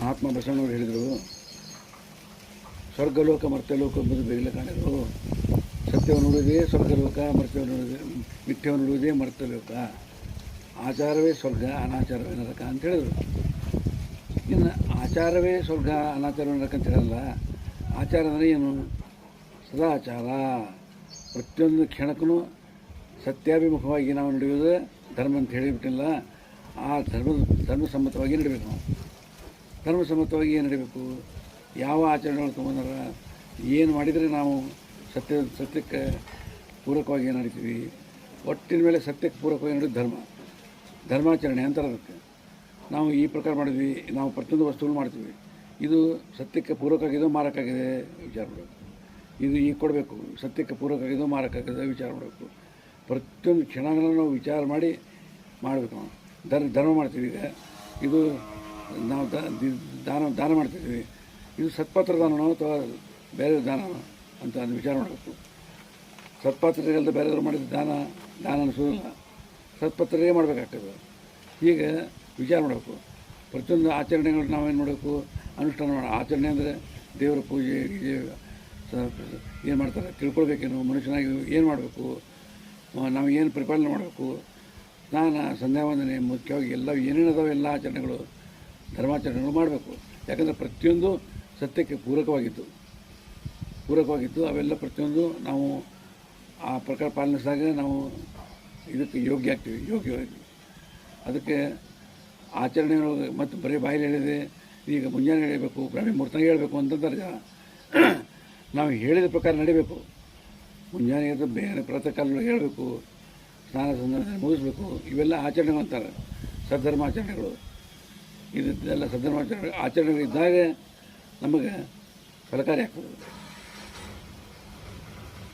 ಮಹಾತ್ಮ ಬಸವಣ್ಣವ್ರು ಹೇಳಿದರು. ಸ್ವರ್ಗಲೋಕ ಮರ್ತಲೋಕ ಎಂಬುದು ಬೇರೆಲ್ಲ ಕಾಣಿದ್ರು ಸತ್ಯವನ್ನು ನೋಡುವುದೇ ಸ್ವರ್ಗಲೋಕ ಮರ್ತವನ್ನು ನೋಡುವುದೇ ಮಿಥ್ಯವನ್ನು ನೋಡುವುದೇ ಮರ್ತಲೋಕ ಆಚಾರವೇ ಸ್ವರ್ಗ ಅನಾಚಾರವೇ ನರಕ ಅಂತ ಹೇಳಿದರು. ಇನ್ನು ಆಚಾರವೇ ಸ್ವರ್ಗ ಅನಾಚಾರವೇ ನರಕ ಅಂತ ಹೇಳಲ್ಲ. ಆಚಾರ ಅಂದರೆ ಏನು? ಸದಾಚಾರ. ಪ್ರತಿಯೊಂದು ಕ್ಷಣಕ್ಕೂ ಸತ್ಯಾಭಿಮುಖವಾಗಿ ನಾವು ನಡೆಯುವುದು ಧರ್ಮ ಅಂತ ಹೇಳಿಬಿಟ್ಟಿಲ್ಲ. ಆ ಧರ್ಮ ಧರ್ಮಸಮ್ಮತವಾಗಿ ನಡೀಬೇಕು ನಾವು. ಧರ್ಮಸಮ್ಮತವಾಗಿ ಏನು ನಡೀಬೇಕು? ಯಾವ ಆಚರಣೆಗಳು ತೊಗೊಂಡಾರ? ಏನು ಮಾಡಿದರೆ ನಾವು ಸತ್ಯ, ಸತ್ಯಕ್ಕೆ ಪೂರಕವಾಗಿ ಏನು ನಡಿತೀವಿ? ಒಟ್ಟಿನ ಮೇಲೆ ಸತ್ಯಕ್ಕೆ ಪೂರಕವಾಗಿ ನಡೆಯೋದು ಧರ್ಮ. ಧರ್ಮಾಚರಣೆ ಅಂತಾರೆ ಅದಕ್ಕೆ. ನಾವು ಈ ಪ್ರಕಾರ ಮಾಡಿದ್ವಿ, ನಾವು ಪ್ರತಿಯೊಂದು ವಸ್ತುಗಳು ಮಾಡ್ತೀವಿ. ಇದು ಸತ್ಯಕ್ಕೆ ಪೂರಕವಾಗಿದೋ ಮಾರಕ್ಕಾಗಿದೆ ವಿಚಾರ ಮಾಡಬೇಕು. ಇದು ಈಗ ಕೊಡಬೇಕು, ಸತ್ಯಕ್ಕೆ ಪೂರಕವಾಗಿದೋ ಮಾರಕ್ಕಾಗಿದೆ ವಿಚಾರ ಮಾಡಬೇಕು. ಪ್ರತಿಯೊಂದು ಕ್ಷಣಗಳನ್ನು ನಾವು ವಿಚಾರ ಮಾಡಿ ಮಾಡಬೇಕು ನಾವು. ಧರ್ಮ ಧರ್ಮ ಮಾಡ್ತೀವಿ ಈಗ. ಇದು ನಾವು ದಾನ ದಾನ ಮಾಡ್ತಿದ್ದೀವಿ ಇದು ಸತ್ಪಾತ್ರ ದಾನನೋ ಅಥವಾ ಬೇರೆ ದಾನ ಅಂತ ಅದು ವಿಚಾರ ಮಾಡಬೇಕು. ಸತ್ಪಾತ್ರರಿಗಲ್ದ ಬೇರೆಯವರು ಮಾಡಿದ ದಾನ ದಾನ ಅನಿಸೋದಿಲ್ಲ. ಸತ್ಪತ್ರರಿಗೆ ಮಾಡಬೇಕಾಗ್ತದೆ. ಹೀಗೆ ವಿಚಾರ ಮಾಡಬೇಕು. ಪ್ರತಿಯೊಂದು ಆಚರಣೆಗಳು ನಾವೇನು ಮಾಡಬೇಕು? ಅನುಷ್ಠಾನ ಮಾಡ, ಆಚರಣೆ ಅಂದರೆ ದೇವರ ಪೂಜೆ ಗೀಜೆ ಏನು ಮಾಡ್ತಾರೆ? ತಿಳ್ಕೊಳ್ಬೇಕೇನು? ಮನುಷ್ಯನಾಗಿ ಏನು ಮಾಡಬೇಕು? ನಾವು ಏನು ಪರಿಪಾಲನೆ ಮಾಡಬೇಕು? ಸ್ನಾನ ಸಂಧ್ಯಾವಂದನೆ, ಮುಖ್ಯವಾಗಿ ಎಲ್ಲ ಏನೇನಿದಾವೆ ಎಲ್ಲ ಆಚರಣೆಗಳು ಧರ್ಮಾಚರಣೆಗಳು ಮಾಡಬೇಕು. ಯಾಕಂದರೆ ಪ್ರತಿಯೊಂದು ಸತ್ಯಕ್ಕೆ ಪೂರಕವಾಗಿತ್ತು. ಪೂರಕವಾಗಿತ್ತು, ಅವೆಲ್ಲ ಪ್ರತಿಯೊಂದು ನಾವು ಆ ಪ್ರಕಾರ ಪಾಲಿಸಿದಾಗ ನಾವು ಇದಕ್ಕೆ ಯೋಗ್ಯ ಆಗ್ತೀವಿ ಯೋಗ್ಯವಾಗಿ ಅದಕ್ಕೆ ಆಚರಣೆ ಮತ್ತು ಬರೀ ಬಾಯಲ್ಲಿ ಹೇಳಿದೆ, ಈಗ ಮುಂಜಾನೆ ಹೇಳಬೇಕು, ಪ್ರಾಣಿ ಮುಹೂರ್ತ ಹೇಳಬೇಕು ಅಂತಂದ್ರೆ ನಾವು ಹೇಳಿದ ಪ್ರಕಾರ ನಡಿಬೇಕು. ಮುಂಜಾನೆ ಎದ್ದು ಬೇರೆ ಪ್ರಾತಃಕಾಲ ಹೇಳಬೇಕು, ಸ್ನಾನ ಸಂದರ್ಭ ಮುಗಿಸ್ಬೇಕು, ಇವೆಲ್ಲ ಆಚರಣೆಗಳು ಅಂತಾರೆ, ಸದ್ಧರ್ಮಾಚರಣೆಗಳು. ಇದೆಲ್ಲ ಸದ್ಧರ್ಮಾಚರಣೆ ಆಚರಣೆಗಳಿದ್ದಾಗ ನಮಗೆ ಸಹಕಾರಿ ಆಗ್ತದೆ.